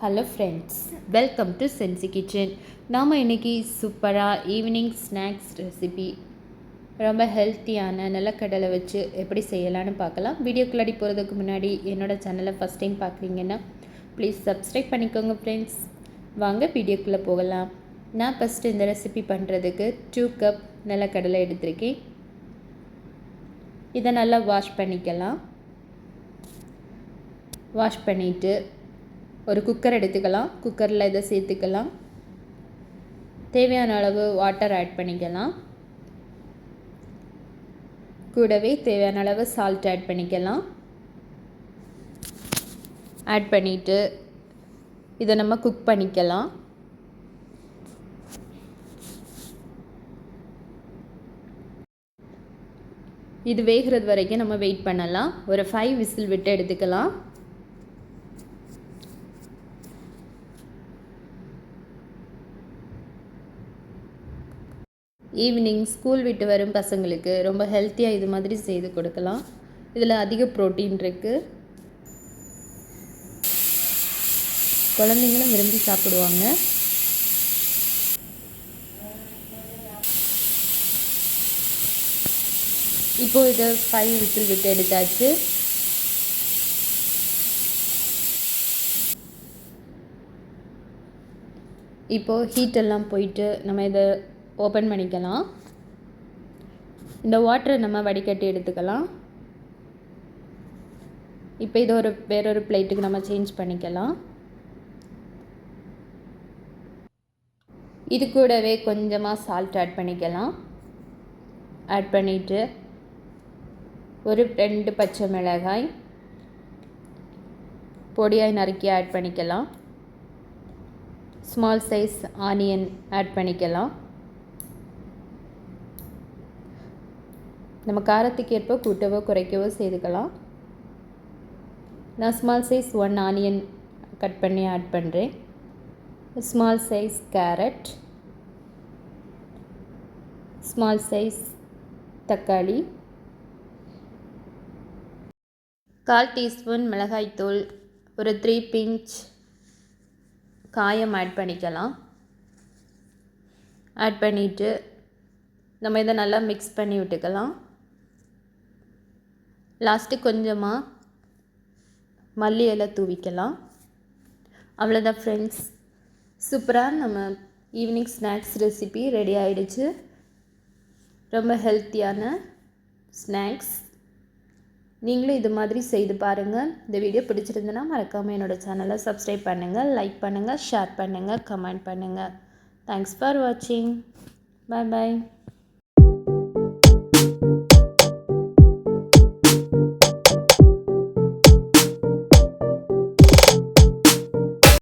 Hello friends welcome to Sensi kitchen நாம் இன்றைக்கி சூப்பராக ஈவினிங் ஸ்நாக்ஸ் ரெசிபி ரொம்ப ஹெல்த்தியான நிலக்கடலை வச்சு எப்படி செய்யலான்னு பார்க்கலாம். வீடியோக்குள்ளாடி போகிறதுக்கு முன்னாடி என்னோடய சேனலை ஃபஸ்ட் டைம் பார்க்குறீங்கன்னா ப்ளீஸ் சப்ஸ்கிரைப் பண்ணிக்கோங்க ஃப்ரெண்ட்ஸ் வாங்க வீடியோக்குள்ளே போகலாம். நான் ஃபஸ்ட்டு இந்த ரெசிபி பண்ணுறதுக்கு டூ கப் நிலக்கடலை எடுத்திருக்கேன். இதை நல்லா வாஷ் பண்ணிக்கலாம். வாஷ் பண்ணிவிட்டு ஒரு குக்கர் எடுத்துக்கலாம். குக்கரில் இதை சேர்த்துக்கலாம். தேவையான அளவு வாட்டர் ஆட் பண்ணிக்கலாம். கூடவே தேவையான அளவு சால்ட் ஆட் பண்ணிக்கலாம். ஆட் பண்ணிவிட்டு இதை நம்ம குக் பண்ணிக்கலாம். இது வேகிறது வரைக்கும் நம்ம வெயிட் பண்ணலாம். ஒரு ஃபைவ் விசில் விட்டு எடுத்துக்கலாம். ஈவினிங் ஸ்கூல் விட்டு வரும் பசங்களுக்கு ரொம்ப ஹெல்த்தியாக இது மாதிரி செய்து கொடுக்கலாம். இதில் அதிக ப்ரோட்டீன் இருக்குது குழந்தைங்களும் விரும்பி சாப்பிடுவாங்க. இப்போது இதை ஃபைவ் விசில் விட்டு எடுத்தாச்சு. இப்போது ஹீட்டெல்லாம் போயிட்டு நம்ம இதை ஓப்பன் பண்ணிக்கலாம். இந்த வாட்டரை நம்ம வடிகட்டி எடுத்துக்கலாம். இப்போ இதை ஒரு வேறொரு பிளேட்டுக்கு நம்ம சேஞ்ச் பண்ணிக்கலாம். இது கூடவே கொஞ்சமாக சால்ட் ஆட் பண்ணிக்கலாம். ஆட் பண்ணிவிட்டு ஒரு ரெண்டு பச்சை மிளகாய் பொடியாய் நறுக்கி ஆட் பண்ணிக்கலாம். ஸ்மால் சைஸ் ஆனியன் ஆட் பண்ணிக்கலாம். நம்ம காரத்துக்கு ஏற்ப கூட்டவோ குறைக்கவோ செய்துக்கலாம். நான் small size one onion cut பண்ணி ஆட் பண்ணுறேன் small size carrot small size தக்காளி. கால் டீஸ்பூன் மிளகாய்த்தூள் ஒரு த்ரீ பிஞ்ச் காயம் ஆட் பண்ணிக்கலாம். ஆட் பண்ணிவிட்டு நம்ம இதை நல்லா மிக்ஸ் பண்ணி விட்டுக்கலாம். லாஸ்ட்டு கொஞ்சமாக மல்லி இலை தூவிக்கலாம். அவ்வளோதான் ஃப்ரெண்ட்ஸ் சூப்பராக நம்ம ஈவினிங் ஸ்நாக்ஸ் ரெசிபி ரெடி ஆகிடுச்சு ரொம்ப ஹெல்த்தியான ஸ்நாக்ஸ் நீங்களும் இது மாதிரி செய்து பாருங்கள் இந்த வீடியோ பிடிச்சிருந்தனா மறக்காமல் என்னோடய சேனலை சப்ஸ்கிரைப் பண்ணுங்கள் லைக் பண்ணுங்கள் ஷேர் பண்ணுங்கள் கமெண்ட் பண்ணுங்கள் தேங்க்ஸ் ஃபார் வாட்சிங் பாய் பாய்